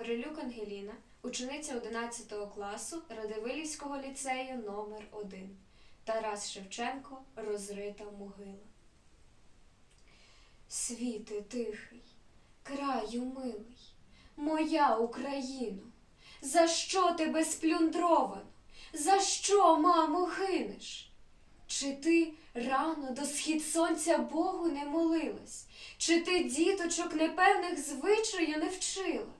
Гаврилюк Ангеліна, учениця 11 класу Радивилівського ліцею номер 1 Тарас Шевченко Розрита могила. Світи тихий, краю милий, моя Україно, за що тебе сплюндровано? За що, мамо, гинеш? Чи ти рано до схід сонця Богу не молилась? Чи ти діточок непевних звичаю не вчила?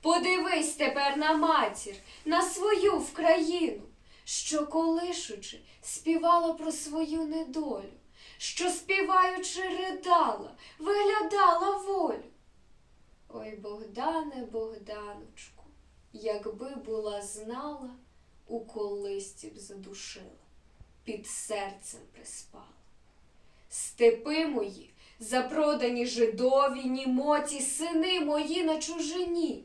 подивись тепер на матір, на свою Вкраїну, що, колишучи, співала про свою недолю, що, співаючи, ридала, виглядала волю. Ой, Богдане, Богданочку, якби була знала, у колисці б задушила, під серцем приспала. Степи мої, запродані жидові, німоті, сини мої на чужині,